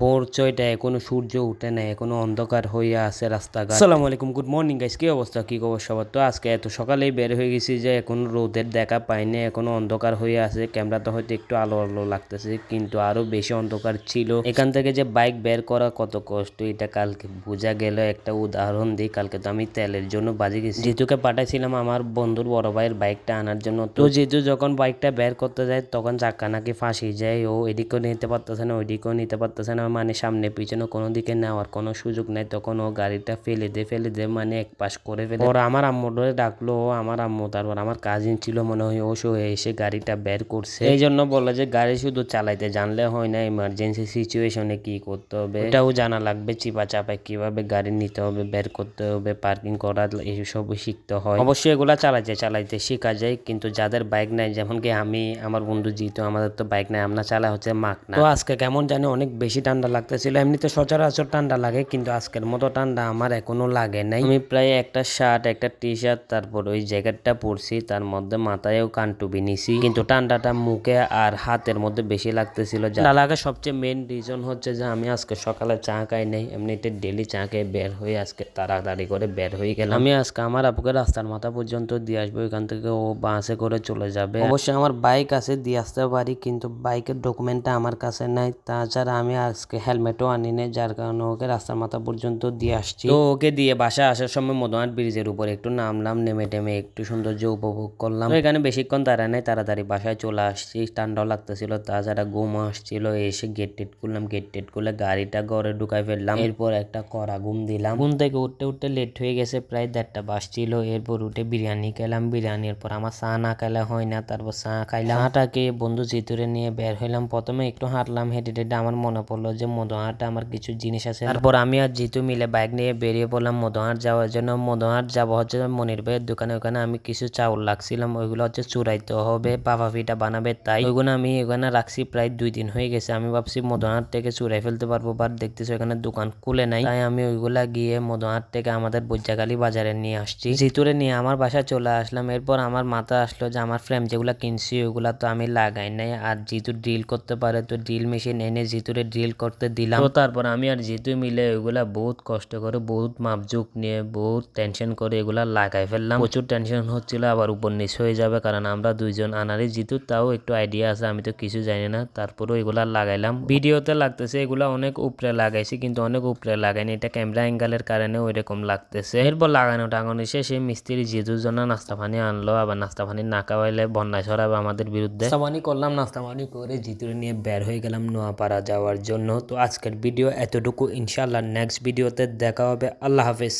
ভোর ছয়টা এখনও সূর্য উঠে নাই এখনও অন্ধকার হইয়া আছে রাস্তাঘাট। আসসালামু আলাইকুম গুড মর্নিং গাইস কি অবস্থা কি খবর সবার? তো আজকে এত সকালেই বের হয়ে গেছি যে এখনও রোদের দেখা পাইনি এখনও অন্ধকার হয়ে আছে ক্যামেরাতে হয়তো একটু আলো আলো লাগতেছে কিন্তু আরও বেশি অন্ধকার ছিল। এখান থেকে যে বাইক বের করা কত কষ্ট এটা কালকে বোঝা গেল একটা উদাহরণ দিই কালকে তো আমি তেলের জন্য বাজে গেছি। জিতুকে পাঠাইছিলাম আমার বন্ধুর বড় ভাইয়ের বাইকটা আনার জন্য তো জিতু যখন বাইকটা বের করতে যায় তখন চাক্কা নাকি ফাঁসি যায় ও এদিকেও নিতে পারতেছে না ওইদিকেও নিতে পারতেছে না মানে সামনে পিছনে কোনো দিকে নেওয়ার কোনো সুযোগ নেই, তখন ও গাড়িটা ফেলে দে ফেলে দে মানে এক পাশ করে ফেলে ওর আমার আম্মু ধরে ডাকলো, ও আমার আম্মু, তারপর আমার কাজিন ছিল, মনে হয় ও সো এসে গাড়িটা বের করছে। এই জন্য বলল যে গাড়ি শুধু চালাইতে, জানলে হয় না ইমার্জেন্সি সিচুয়েশনে কি করতে হবে। এটাও জানা লাগবে চিপা চাপায় কীভাবে গাড়ি নিতে হবে, বের করতে হবে পার্কিং করা, এইসব শিখতে হয়। অবশ্যই এগুলা চালাইতে চালাইতে শেখা যায়, কিন্তু যাদের বাইক নাই যেমন কি আমি, আমার বন্ধু জিতো, আমাদের তো বাইক নাই, আমরা চালা হচ্ছে মাক না। তো আজকে কেমন জানি অনেক বেশি ঠান্ডা লাগতেছিল। এমনিতে সচরাচর ঠান্ডা লাগে, কিন্তু আজকের মতো ঠান্ডা আমার এখনও লাগে নাই। আমি প্রায় একটা শার্ট, একটা টি শার্ট তারপর ওই জ্যাকেটটা পরছি, তার মধ্যে মাথায়ও কানটুবি নিছি। কিন্তু ঠান্ডাটা মুখে আর হাতের মধ্যে বেশি লাগতেছিল। ঠান্ডা লাগার সবচেয়ে মেন রিজন হচ্ছে যে, আমি আজকে সকালে চা খাই নাই, এমনিতে ডেলি চা খেয়ে বের হয়ে আজকে তাড়াতাড়ি করে বের হয়ে গেলাম। আমি আজকে আমার আপুকে রাস্তার মাথা পর্যন্ত দিয়ে আসব এখান থেকে ও বাসে করে চলে যাবে। অবশ্যই আমার বাইক আছে, দিয়ে আসতে পারি, কিন্তু বাইকের ডকুমেন্টটা আমার কাছে নাই। তাছাড়া আমি আজকে হেলমেটও আনি নাই যার কারণে ওকে রাস্তার মাথা পর্যন্ত দিয়ে আসছি। তো ওকে দিয়ে বাসা আসার সময় মদনাট ব্রিজের উপর একটু নামলাম, নেমে টেমে একটু সৌন্দর্য উপভোগ করলাম। তো এখানে বেশিক্ষণ তারা নেই, তাড়াতাড়ি বাসায় চলে আসছি। ঠান্ডাও লাগতেছিল, তাছাড়া ঘুম আসছিল, এসে গেট টেট করলাম গেট টেট করলে গাড়িটা ঘরে ঢুকাই ফেললাম। এরপর একটা কড়া ঘুম দিলাম। ঘুম থেকে উঠতে উঠতে লেট হয়ে গেছে, প্রায় দেড়টা বাজছিল। এরপর উঠে বিরিয়ানি খেলাম বিরিয়ানির পর আমার চা না খেলে হয় না, তারপর চা খাইলাম। চাটাকে বন্ধু চিতুরে নিয়ে বের হইলাম। প্রথমে একটু হাঁটলাম, হেঁটে হেঁটে আমার মনে পড়ল যে মদনহাটে আমার কিছু জিনিস আছে। তারপর আমি আর জিতু মিলে বাইক নিয়ে বেরিয়ে পড়লাম মদনহাট যাওয়ার জন্য। মদনহাট যাব হচ্ছে মনির ভাইয়ের দোকানে। ওখানে আমি কিছু চাউল লাগছিলাম ওইগুলো হচ্ছে চুরাইতে হবে, পাপা পিঠা বানাবে তাই। ওইগুলো আমি ওখানে রাখছি প্রায় দুই দিন হয়ে গেছে। আমি ভাবছি মদনহাট থেকে চুরাই ফেলতে পারব বাট দেখতেছি ওখানে দোকান খুলে নাই। তাই আমি ওইগুলা গিয়ে মদনহাট থেকে আমাদের বৈজাগালি বাজারে নিয়ে আসছি। জিতুরে নিয়ে আমার বাসায় চলে আসলাম। এরপর আমার মাথা আসলো যে, আমার ফ্রেম যেগুলো কিনছি, ওইগুলা তো আমি লাগাই নাই। আর জিতু ড্রিল করতে পারে, তো ড্রিল মেশিন এনে জিতুরে ড্রিল করতে দিলাম। তো তারপর আমি আর জিতু মিলে ওইগুলা বহুত কষ্ট করে বহুত মাপঝুক নিয়ে বহুত টেনশন করে এগুলা লাগাই ফেললাম। প্রচুর টেনশন হচ্ছিল আবার উপর নিচ হয়ে যাবে কারণ আমরা দুইজন আনারই জিতু তাও একটু আইডিয়া আছে আমি তো কিছু জানি না। তারপরেও এগুলা লাগাইলাম। ভিডিওতে লাগতেছে এগুলা অনেক উপরে লাগাইছি কিন্তু অনেক উপরে লাগাইনি। এটা ক্যামেরা অ্যাঙ্গেলের কারণে ওই রকম লাগতেছে। এরপর লাগানো টাঙানো শেষে মিস্ত্রি জিতুর জন্য নাস্তা পানি আনলো আবার নাস্তা পানি না খাওয়াইলে বন্যায় ছড়াবে আমাদের বিরুদ্ধে। নাস্তা পানি করলাম নাস্তা পানি করে জিতুরে নিয়ে বের হয়ে গেলাম নোয়াপাড়া যাওয়ার জন্য। তো আজকের ভিডিও এতটুকু। ইনশাল্লাহ নেক্সট ভিডিওতে দেখা হবে। আল্লাহ হাফেজ।